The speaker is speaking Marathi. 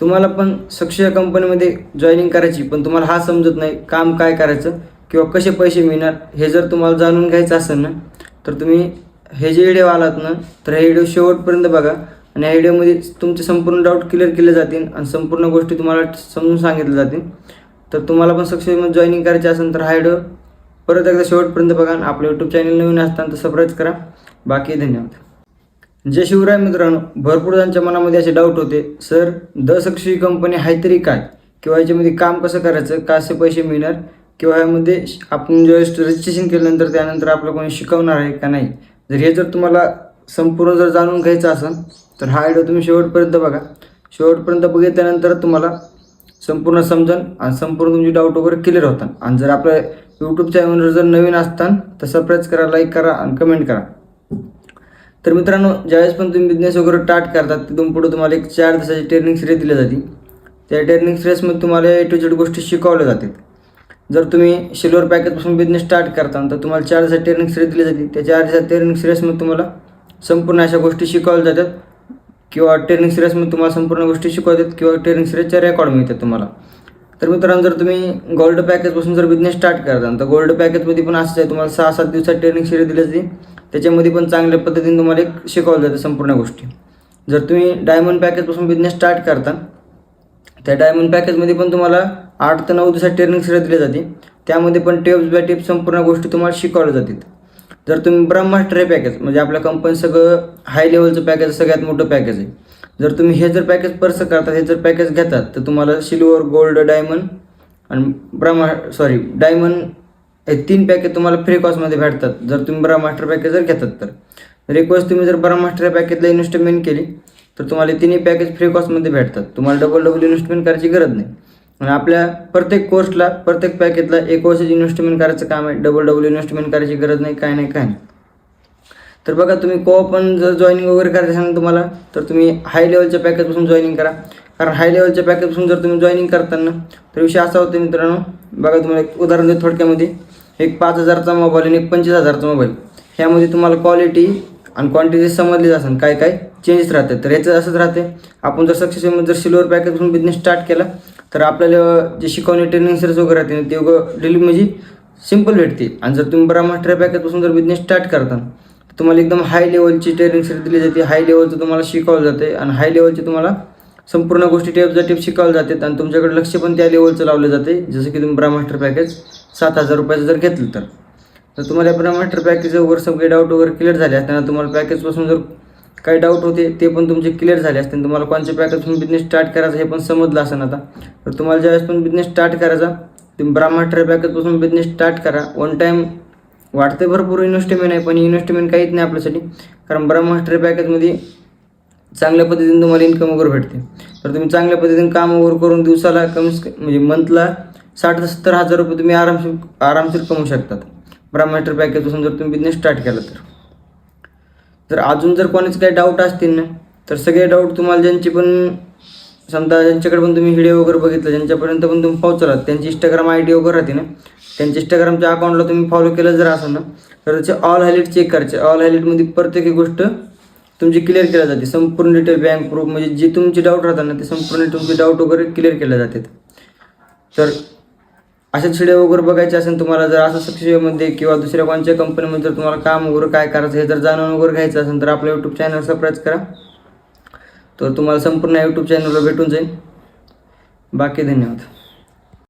तुम्हाला पण सक्षय कंपनीमध्ये जॉईनिंग करायची पण तुम्हाला हा समजत नाही काम काय करायचं किंवा कसे पैसे मिळणार हे जर तुम्हाला जाणून घ्यायचं असेल ना तर तुम्ही हे जे व्हिडिओ आलात ना तर हे व्हिडिओ शेवटपर्यंत बघा. आणि या व्हिडिओमध्ये तुमचे संपूर्ण डाऊट क्लिअर केले जातील आणि संपूर्ण गोष्टी तुम्हाला समजून सांगितल्या जातील. तर तुम्हाला पण सक्सेसमध्ये जॉईनिंग करायची असेल तर हा व्हिडिओ परत एकदा शेवटपर्यंत बघा आणि आपलं यूट्यूब चॅनल नवीन असताना तर सबस्क्राईब करा. बाकी धन्यवाद. जय शिवराय मित्रांनो भरपूर जणांच्या मनामध्ये असे डाऊट होते सर द कंपनी आहे तरी काय? किंवा याच्यामध्ये काम कसं करायचं? कसे पैसे मिळणार? किंवा यामध्ये श- आपण ज्यावेळेस रजिस्ट्रेशन केल्यानंतर त्यानंतर आपलं कोणी शिकवणार आहे का नाही? जर हे जर तुम्हाला संपूर्ण जर जाणून घ्यायचं असेल तर हा व्हिडिओ तुम्ही शेवटपर्यंत बघा. शेवटपर्यंत बघितल्यानंतर तुम्हाला संपूर्ण समजन आणि संपूर्ण तुमची डाऊट वगैरे क्लिअर होतात. आणि जर आपल्या यूट्यूब चॅनलवर जर नवीन असताना तर सबस्क्राईब करा लाईक करा आणि कमेंट करा. तर मित्रांनो ज्यावेळेस पण तुम्ही बिझनेस वगैरे स्टार्ट करतात तिथून पुढे तुम्हाला एक चार दिवसाची ट्रेनिंग सिरीज दिली जाते. त्या ट्रेनिंग सिरीजमध्ये तुम्हाला ए टू झेड गोष्टी शिकवल्या जातात. जर तुम्ही सिल्वर पॅकेजपासून बिझनेस स्टार्ट करता तर तुम्हाला चार दिवसाची ट्रेनिंग सिरीज दिली जाते. त्या चार दिवसाच्या ट्रेनिंग सिरीजमध्ये तुम्हाला संपूर्ण अशा गोष्टी शिकवल्या जातात किंवा ट्रेनिंग सिरीजमध्ये तुम्हाला संपूर्ण गोष्टी शिकवतात किंवा ट्रेनिंग सिरीजच्या रेकॉर्ड मिळतात तुम्हाला. तर मित्रांनो जर तुम्ही गोल्ड पॅकेजपासून जर बिझनेस स्टार्ट करता तर गोल्ड पॅकेजमध्ये पण असंच आहे तुम्हाला सहा सात दिवसात ट्रेनिंग सिरीज दिली जाते. त्याच्यामध्ये पण चांगल्या पद्धतीने तुम्हाला एक शिकवलं जातं संपूर्ण गोष्टी. जर तुम्ही डायमंड पॅकेजपासून बिझनेस स्टार्ट करता त्या डायमंड पॅकेजमध्ये पण तुम्हाला आठ ते नऊ दिवसात ट्रेनिंग सिरीज दिली जाते. त्यामध्ये पण टिप्स बाय टिप्स संपूर्ण गोष्टी तुम्हाला शिकवल्या जातात. जर तुम्ही ब्रह्मास्ट्रे पॅकेज म्हणजे आपल्या कंपनी सगळं हाय लेवलचं पॅकेज सगळ्यात मोठं पॅकेज आहे. जर तुम्ही हे जर पॅकेज पर्स करता हे जर पॅकेज घेतात तर तुम्हाला सिल्वर गोल्ड डायमंड आणि ब्रह्मा सॉरी डायमंड तीन पॅकेज तुम्हाला फ्री कॉस्टमध्ये भेटतात. जर तुम्ही बरा मास्टर पॅकेज जर घेतात तर. तर एक वेळेस तुम्ही जर बरा मास्टर पॅकेजला इन्व्हेस्टमेंट केली तर तुम्हाला तिन्ही पॅकेज फ्री कॉस्टमध्ये भेटतात. तुम्हाला डबल डबल इन्व्हेस्टमेंट करायची गरज नाही. आणि आपल्या प्रत्येक कोर्सला प्रत्येक पॅकेजला एक वर्षाची इन्व्हेस्टमेंट करायचं काम आहे. डबल डबल इन्व्हेस्टमेंट करायची गरज नाही काय नाही काय नाही. तर बघा तुम्ही को पण जर जॉईनिंग वगैरे करायचं असेल तुम्हाला तर तुम्ही हाय लेवलच्या पॅकेजपासून जॉईनिंग करा. कारण हाय लेवलच्या पॅकेजपासून जर तुम्ही जॉईनिंग करताना तर विषय असा होतो मित्रांनो. बघा तुम्हाला एक उदाहरण देतो थोडक्यामध्ये. एक पाच हजारचा मोबाईल आणि एक पंचवीस हजारचा मोबाईल ह्यामध्ये तुम्हाला क्वालिटी आणि क्वांटिटी समजली असेल काय काय चेंजेस राहतात तर याचं असंच राहते. आपण जर सक्सेसमध्ये जर सिल्वर पॅकेजपासून बिझनेस स्टार्ट केला तर आपल्याला जे शिकवणे ट्रेनिंग सिरीज वगैरे राहते ना, ते डेली म्हणजे सिंपल भेटते. आणि जर तुम्ही ब्रह्मास्टर पॅकेजपासून जर बिझनेस स्टार्ट करता तुम्हाला एकदम हाय लेवलची ट्रेनिंग सिरीज दिली जाते. हाय लेवलचं तुम्हाला शिकवलं जाते आणि हाय लेवलची तुम्हाला संपूर्ण गोष्टी टेपच्या टिप शिकवलं जातात आणि तुमच्याकडे लक्ष पण त्या लेवलचं लावलं जाते जसं की तुम्ही ब्रामास्टर पॅकेज सात हजार रुपयाचं जर घेतलं तर. तर तुम्हाला ब्रह्मास्टर पॅकेज वगैरे सगळे डाऊट वगैरे क्लिअर झाले असताना तुम्हाला पॅकेजपासून जर काही डाऊट होते ते पण तुमचे क्लिअर झाले असते. तुम्हाला कोणत्या पॅकेजपासून बिझनेस स्टार्ट करायचा हे पण समजलं असेल आता. तर तुम्हाला ज्यावेळेस पण बिझनेस स्टार्ट करायचा तुम्ही ब्रह्मास्टर पॅकेजपासून बिझनेस स्टार्ट करा. वन टाईम वाटते भरपूर इन्व्हेस्टमेंट आहे पण इन्व्हेस्टमेंट काहीच नाही आपल्यासाठी. कारण ब्रह्मास्टर पॅकेजमध्ये चांगल्या पद्धतीने तुम्हाला इन्कम वगैरे भेटते. तर तुम्ही चांगल्या पद्धतीने काम वगैरे करून दिवसाला कमी म्हणजे मंथला साठ ते सत्तर हजार रुपये तुम्ही आरामशीर आरामशीर कमवू शकतात. ब्रह्मास्टर पॅकेजपासून जर तुम्ही बिझनेस स्टार्ट केला तर. तर अजून जर कोणाचे काही डाऊट असतील ना तर सगळे डाऊट तुम्हाला ज्यांची पण समजा ज्यांच्याकडे पण तुम्ही व्हिडिओ वगैरे बघितलं ज्यांच्यापर्यंत पण तुम्ही पोहोचलात त्यांची इंस्टाग्राम आय डी वगैरे राहते ना त्यांच्या इंस्टाग्रामच्या अकाउंटला तुम्ही फॉलो केलं जर असेल ना तर त्याचे ऑल हायलाईट चेक करायचे. ऑल हायलाईटमध्ये प्रत्येक एक गोष्ट तुमची क्लिअर केल्या जाते. संपूर्ण डिटेल बँक प्रूफ म्हणजे जे तुमचे डाऊट राहतात ना ते संपूर्ण तुमचे डाऊट वगैरे क्लिअर केले जातात. तर अशा व्हिडिओ वगैरे बघायचे असेल तुम्हाला जर असं सक्सेसमध्ये किंवा दुसऱ्या कोणत्या कंपनीमध्ये जर तुम्हाला काम वगैरे काय करायचं हे जर जाणून वगैरे घ्यायचं असेल तर आपल्या यूट्यूब चॅनल सबस्क्राईब करा. तर तुम्हाला संपूर्ण यूट्यूब चॅनलवर भेटून जाईल. बाकी धन्यवाद.